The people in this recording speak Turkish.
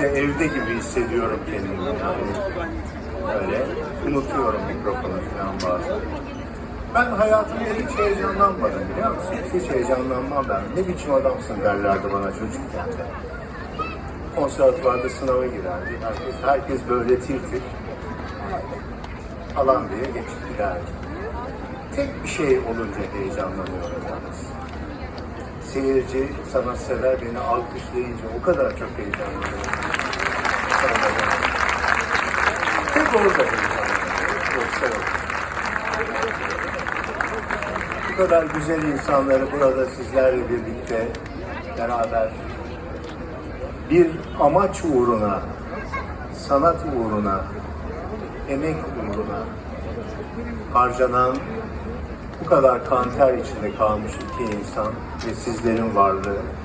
de evde gibi hissediyorum kendimi yani. Öyle unutuyorum mikrofonu falan bazen. Ben hayatımda hiç heyecanlanmadım biliyor musunuz? Hiç heyecanlanmam ben. Ne biçim adamsın derlerdi bana çocukken de. Konservatuvarda sınava girerdi. Herkes, herkes böyle tir tir falan diye geçip giderdi. Tek bir şey olunca heyecanlanıyorum yalnız. Seyirci sana sever beni alkışlayınca o kadar çok heyecanlanıyorum. Tek orada heyecanlanıyorum. Bu kadar güzel insanları burada sizlerle birlikte beraber bir amaç uğruna, sanat uğruna, emek uğruna harcanan bu kadar kanter içinde kalmış iki insan ve sizlerin varlığı